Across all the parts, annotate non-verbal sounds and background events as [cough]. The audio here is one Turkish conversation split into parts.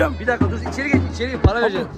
Bilmiyorum. Bir dakika dur içeri geç. İçeri geç. Para vereceğim.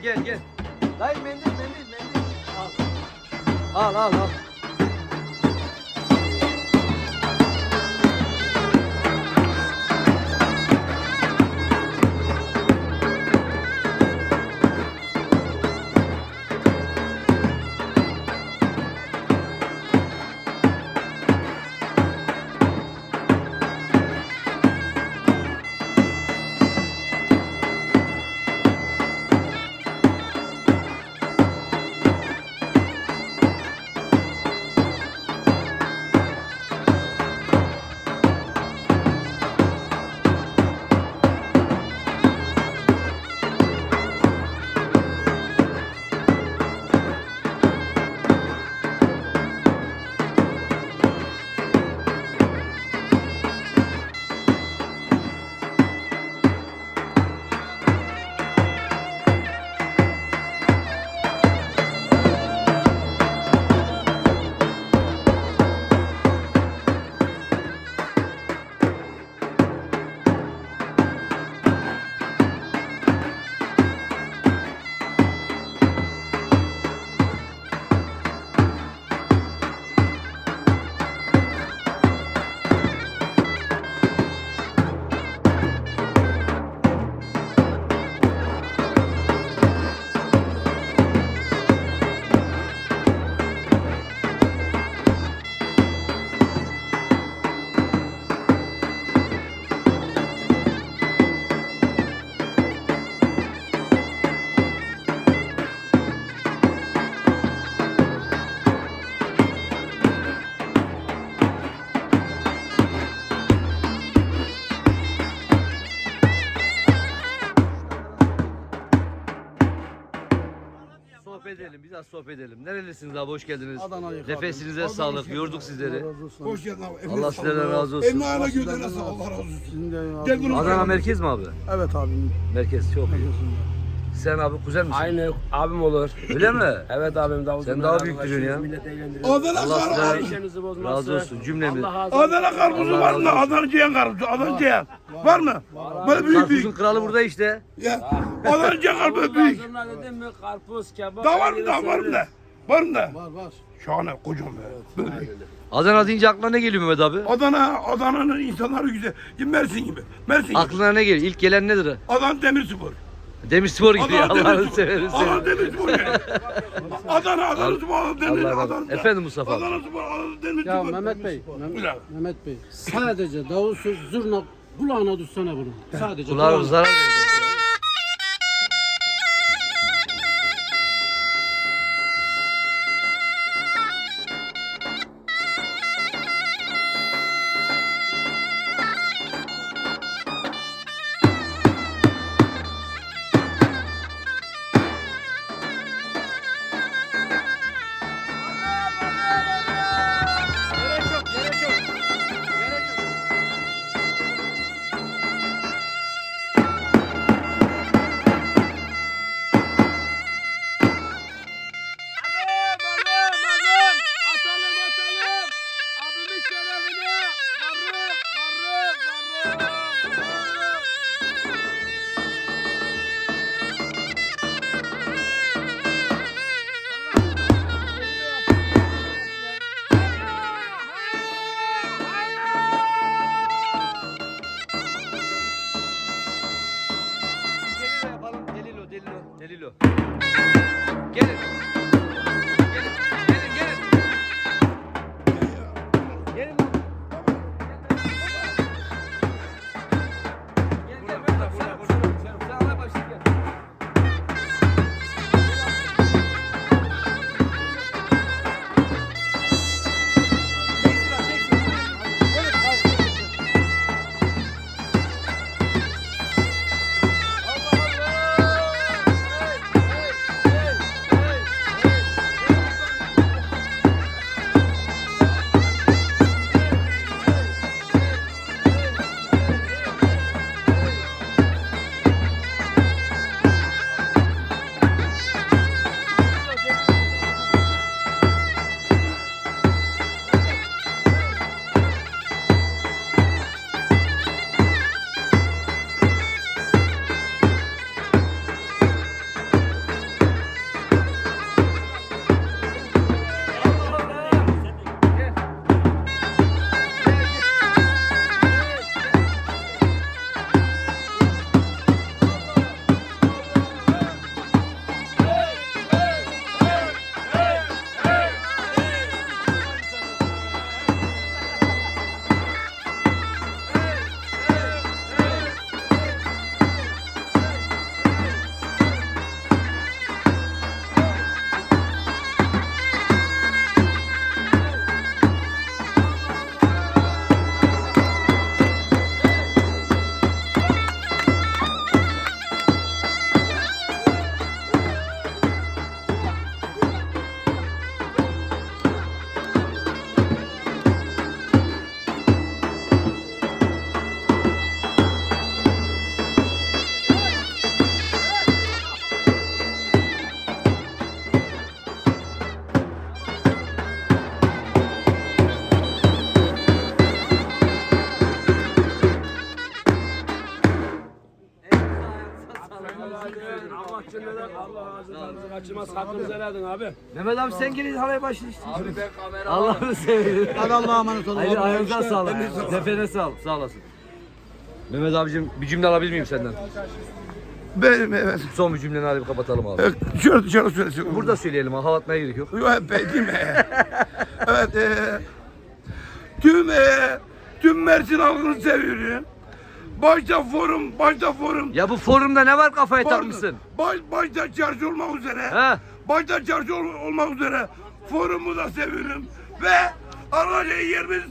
yeah. Biraz sohbet edelim. Nerelisiniz abi hoş geldiniz. Adana'yı Nefesinize Adana sağlık. şey- Yorduk sizleri. Hoş geldin abi. Allah sizlerden razı olsun. Eline ayağına gözlerine sağlık. Allah razı olsun. Sizin de Gel bunu- Adana merkez mi abi? Evet abi. Merkez çok iyi. Sen abi kuzen misin? Aynı abim olur. Öyle mi? Evet abim Davut. Sen daha büyük duruyorsun ya. Adana Allah kar- sizden Neşenizi bozması. razı olsun cümlemiz. Allah razı olsun. Adana karpuzu Allah var razı mı? olsun. Adana ciğer karpuzu. Adana ciğer. Var mı? Böyle büyük Karpuzun büyük. kralı burada işte. Ya. Adana ciğer karpuzu büyük. zurna dedim mi karpuz, kebap. Daha var mı? Daha var mı da? Var mı da? Var var. Şahane kocaman be. Böyle. Adana deyince aklına ne geliyor Mehmet abi? Adana, Adana'nın insanları güzel. Mersin gibi. Mersin gibi. Aklına ne geliyor? İlk gelen nedir? Adana Demirspor. Demirspor gibi Adana Allah'ını Demirspor. severim Adana. Demirspor yani. Adana, Adana Spor, Adana Demir, Allah. Adana. Efendim Mustafa. Adana Spor, Adana Demirspor. Ya Mehmet Bey, Bir Mehmet, dakika. Mehmet Bey. Sadece davutsuz zurna kulağına düşsene bunu. Sadece Kulağa kulağına. zarar. Cümleden Allah ağzınızı kaçırmaz. Hakkınızı helal edin abi. Mehmet abi sen gelin halaya başla işte. Abi ben kamera Allah'ını seversen. Hadi Allah'a emanet olun. Hayır ayağınıza sağlık. Nefene sağlık. Sağ olasın. Mehmet abicim bir cümle alabilir miyim senden? Benim evet. Son bir cümleni alıp kapatalım abi. E, Şöyle dışarı söylesin. Burada söyleyelim ha. Hava atmaya gerek yok. Yok be değil mi? evet. E, tüm e, tüm Mersin halkını seviyorum. Başta forum, başta forum. Ya bu forumda ne var kafayı Pardon, takmışsın? Baş, başta çarşı olmak üzere. Ha? Başta çarşı ol- olmak üzere forumu da seviyorum. Ve arkadaşlar yerimiz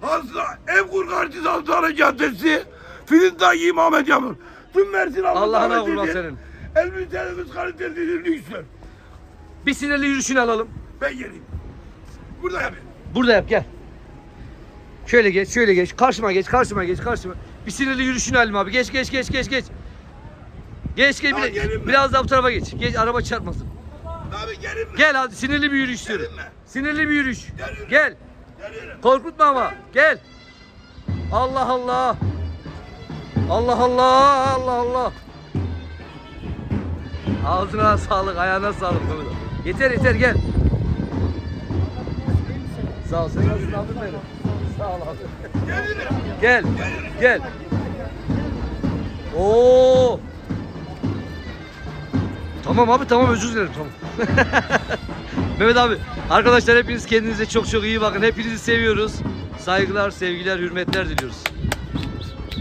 hasta Evkur Karşı Hastane Caddesi Filiz'daki İmamet Yamur. Tüm Mersin Allah'ına kurban senin. Elbiselerimiz kalitelidir lütfen. Bir sinirli yürüyüşünü alalım. Ben geleyim. Burada yapayım. Burada yap gel. Şöyle geç, şöyle geç. Karşıma geç, karşıma geç, karşıma. Bir sinirli yürüyüşünü alayım abi. Geç, geç, geç, geç, geç. Geç, geç. Bir- gelin biraz daha bu tarafa geç. Geç, araba çarpmasın. Abi gelin mi? Gel hadi sinirli bir yürüyüş. Gelin mi? Sinirli bir yürüyüş. Geliyorum. Gel. Geliyorum. Korkutma ama. Gel. Allah Allah. Allah Allah. Allah Allah. Ağzına sağlık, ayağına sağlık. Yeter yeter gel. Sağ ol. Sen nasılsın benim? Sağ. Gel. Gel. Oo. Tamam abi tamam özür dilerim tamam. [laughs] Mehmet abi arkadaşlar hepiniz kendinize çok çok iyi bakın. Hepinizi seviyoruz. Saygılar, sevgiler, hürmetler diliyoruz.